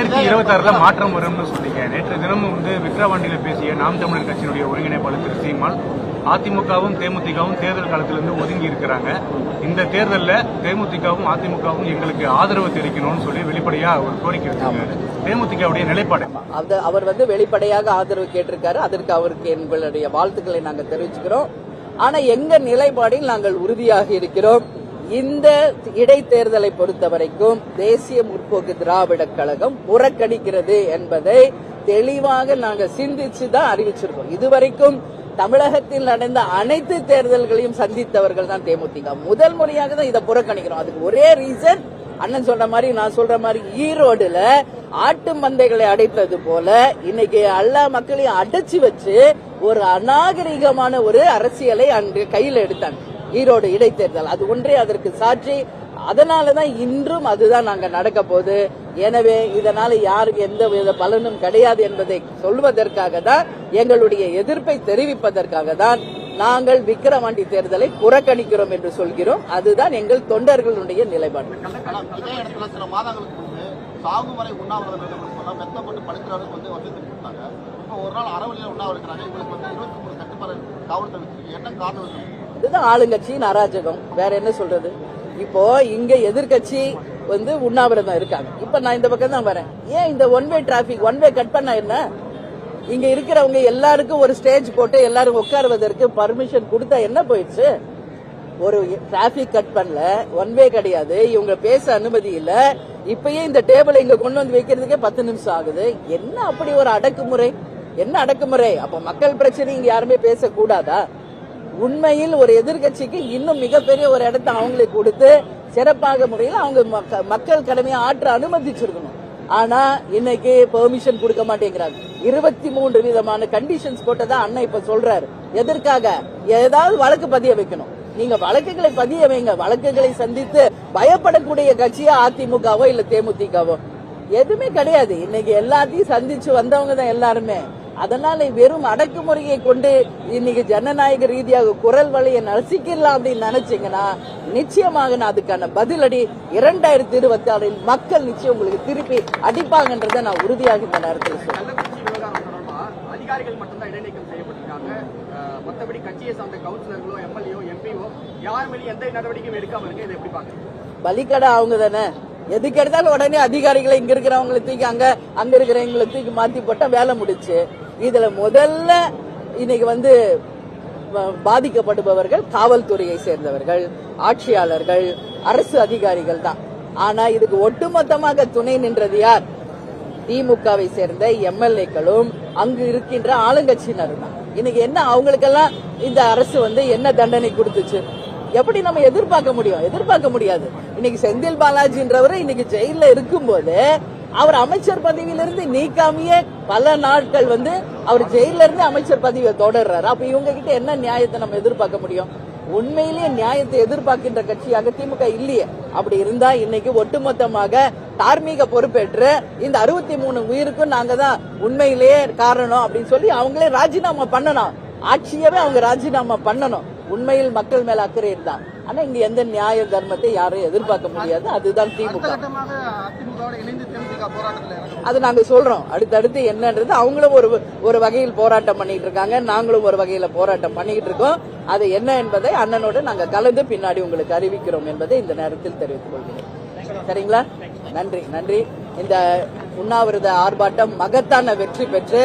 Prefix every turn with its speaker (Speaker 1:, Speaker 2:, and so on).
Speaker 1: ரெண்டாயிரத்தி இருபத்தாறுல மாற்றம் வரும்னு சொன்னீங்க. நேற்று தினமும் வந்து விக்ரவாண்டியில பேசிய நாம் தமிழர் கட்சியினுடைய ஒருங்கிணைப்பாளர் திரு சீமான் அதிமுகவும் தேமுதிகவும் தேர்தல் காலத்திலிருந்து ஒதுங்கி இருக்கிறாங்க. இந்த தேர்தலில் தேமுதிகவும் அதிமுகவும் எங்களுக்கு ஆதரவு தெரிவிக்கணும்னு சொல்லி வெளிப்படையா ஒரு கோரிக்கை வச்சிருக்காரு. தேமுதிகவுடைய நிலைப்பாடு
Speaker 2: அது அவர் வந்து வெளிப்படையாக ஆதரவு கேட்டிருக்காரு. அதற்கு அவருக்கு எங்களுடைய வாழ்த்துக்களை நாங்கள் தெரிவிச்சுக்கிறோம். ஆனா எங்க நிலைப்பாடில் நாங்கள் உறுதியாக இருக்கிறோம்? இந்த இடைத்தேர்தலை பொறுத்த வரைக்கும் தேசிய முற்போக்கு திராவிட கழகம் புறக்கணிக்கிறது என்பதை தெளிவாக நாங்கள் சிந்திச்சு தான் அறிவிச்சிருக்கோம். இதுவரைக்கும் தமிழகத்தில் நடந்த அனைத்து தேர்தல்களையும் சந்தித்தவர்கள் தான் தேமுதிக. முதல் முறையாக தான் இதை புறக்கணிக்கிறோம். அதுக்கு ஒரே ரீசன் அண்ணன் சொல்ற மாதிரி நான் சொல்ற மாதிரி ஈரோடுல ஆட்டு மந்தைகளை அடைத்தது போல இன்னைக்கு எல்லா மக்களையும் அடைச்சு வச்சு ஒரு அநாகரிகமான ஒரு அரசியலை அன்று கையில் எடுத்தாங்க. ஈரோடு இடைத்தேர்தல். அது ஒன்றே அதற்கு சாட்சி. அதனாலதான் இன்றும் அதுதான் நாங்க நடக்க போகுது. எனவே இதனால யாருக்கு எந்த வித பலனும் கிடையாது என்பதை சொல்வதற்காக தான் எங்களுடைய எதிர்ப்பை தெரிவிப்பதற்காக தான் நாங்கள் விக்கிரவாண்டி தேர்தலை புறக்கணிக்கிறோம் என்று சொல்கிறோம். அதுதான் எங்கள் தொண்டர்களுடைய நிலைப்பாடு.
Speaker 3: ஆனா உண்ணாவிரதம் இருக்கணும்னு சொன்னா மெத்தப்பட்டு படுக்கிறவருக்கு வந்து வசதி கொடுத்தாங்க. இப்போ ஒரு நாள் அறவழியில் உண்ணாவிரதம் இவங்களுக்கு வந்து இருபத்தி மூணு கட்டுப்பாடு காவல்துறை என்ன காரணம்?
Speaker 2: இதுதான் ஆளுங்கட்சியின் அராஜகம் வேற என்ன சொல்றது? இப்போ இங்க எதிர்க்கட்சி வந்து உண்ணாவிரதம் இருக்காங்க. இப்ப நான் இந்த பக்கம் தான் வரேன். ஏன் இந்த one way traffic one way cut பண்ண என்ன? இங்க இருக்கிறவங்க எல்லாருக்கும் ஒரு ஸ்டேஜ் போட்டு எல்லாரும் உட்காருவதற்கு பர்மிஷன் கொடுத்தா என்ன போயிடுச்சு? ஒரு டிராபிக் கட் பண்ணல. ஒன் வே கிடையாது. இவங்க பேச அனுமதி இல்ல. இப்பயே இந்த டேபிளை இங்க கொண்டு வந்து வைக்கிறதுக்கே பத்து நிமிஷம் ஆகுது. என்ன அப்படி ஒரு அடக்குமுறை? என்ன அடக்குமுறை? அப்ப மக்கள் பிரச்சனை இங்க யாருமே பேசக்கூடாதா? உண்மையில் ஒரு எதிர்க்கட்சிக்கு இன்னும் மிகப்பெரிய ஒரு இடத்தை அவங்களுக்கு கொடுத்து சிறப்பாக முறையில் அவங்க மக்கள் கடமையை ஆற்ற அனுமதிச்சிருக்கணும். ஆனா இன்னைக்கு பெர்மிஷன் கொடுக்க மாட்டேங்கிறாங்க. இருபத்தி மூன்று விதமான கண்டிஷன்ஸ் போட்டதா அண்ணன் இப்ப சொல்றாரு. எதற்காக? ஏதாவது வழக்கு பதிய வைக்கணும். நீங்க வழக்குகளை பதிய வைங்க. வழக்குகளை சந்தித்து பயப்படக்கூடிய கட்சியா அதிமுகவோ இல்ல தேமுதிகவோ? எதுவுமே கிடையாது. இன்னைக்கு எல்லாத்தையும் சந்திச்சு வந்தவங்க தான் எல்லாருமே. அதனால வெறும் அடக்குமுறையை கொண்டு இன்னைக்கு ஜனநாயக ரீதியாக குரல் வழியை நசிக்கலாம் அப்படின்னு நினைச்சீங்கன்னா நிச்சயமாக நான் அதுக்கான பதிலடி இரண்டாயிரத்தி இருபத்தி ஆறில் மக்கள் நிச்சயம் உங்களுக்கு திருப்பி அடிப்பாங்கன்றதை நான் உறுதியாக இந்த நேரத்தில் சொல்றேன்.
Speaker 4: கள்ளக்குறிச்சி விவகாரம் தொடர்பா அதிகாரிகள் மட்டும்தான் இடைநீக்கம் செய்யப்பட்டிருக்காங்க. அஹ், மத்தபடி கட்சியை சார்ந்த கவுன்சிலர்களோ எம்எல்ஏோ எம்பிஓ யார் மேலேயும் எந்த நடவடிக்கையும் எடுக்காம இருக்கு இதை எப்படி பாக்குறீங்க
Speaker 2: பலிக்கடை அவங்க தானே. எதுக்கு எடுத்தாலும் உடனே அதிகாரிகளை இங்க இருக்கிறவங்களை தூக்கி அங்க அங்க இருக்கிறவங்களை தூக்கி மாத்தி போட்டா வேலை முடிச்சு. இதுல முதல்ல இன்னைக்கு வந்து பாதிக்கப்படுபவர்கள் காவல்துறையை சேர்ந்தவர்கள் ஆட்சியாளர்கள் அரசு அதிகாரிகள் தான். ஆனா இதுக்கு ஒட்டுமொத்தமாக துணை நின்றது யார்? திமுகவை சேர்ந்த எம்எல்ஏக்களும் அங்கு இருக்கின்ற ஆளுங்கட்சியினரும் தான். இன்னைக்கு என்ன அவங்களுக்கெல்லாம் இந்த அரசு வந்து என்ன தண்டனை கொடுத்துச்சு? எப்படி நம்ம எதிர்பார்க்க முடியும்? எதிர்பார்க்க முடியாது. இன்னைக்கு செந்தில் பாலாஜின்றவர் இன்னைக்கு ஜெயில இருக்கும்போது அவர் அமைச்சர் பதவியிலிருந்து நீக்காமையே பல நாட்கள் வந்து அவர் ஜெயில இருந்து அமைச்சர் பதவியை தொடர்றாரு. அப்ப இவங்க கிட்ட என்ன நியாயத்தை நம்ம எதிர்பார்க்க முடியும்? உண்மையிலேயே நியாயத்தை எதிர்பார்க்கின்ற கட்சியாக திமுக இல்லையே. அப்படி இருந்தா இன்னைக்கு ஒட்டுமொத்தமாக தார்மீக பொறுப்பேற்று இந்த அறுபத்தி மூணு உயிருக்கும் நாங்க தான் உண்மையிலேயே காரணம் அப்படின்னு சொல்லி அவங்களே ராஜினாமா பண்ணணும். ஆட்சியவே அவங்க ராஜினாமா பண்ணணும். உண்மையில் மக்கள் மேல அக்கறை இருந்தா. ஆனா இங்க எந்த நியாய தர்மத்தை யாரும் எதிர்பார்க்க முடியாது. அதுதான் திமுக. அது நாங்க சொல்றோம். அடுத்தடுத்து என்னன்றது அவங்களும் ஒரு ஒரு வகையில் போராட்டம் பண்ணிட்டு இருக்காங்க. நாங்களும் ஒரு வகையில போராட்டம் பண்ணிக்கிட்டு இருக்கோம். அது என்ன என்பதை அண்ணனோடு நாங்க கலந்து பின்னாடி உங்களுக்கு அறிவிக்கிறோம் என்பதை இந்த நேரத்தில் தெரிவித்துக் கொள்கிறேன். சரிங்களா? நன்றி நன்றி. இந்த உண்ணாவிரத ஆர்ப்பாட்டம் மகத்தான வெற்றி பெற்று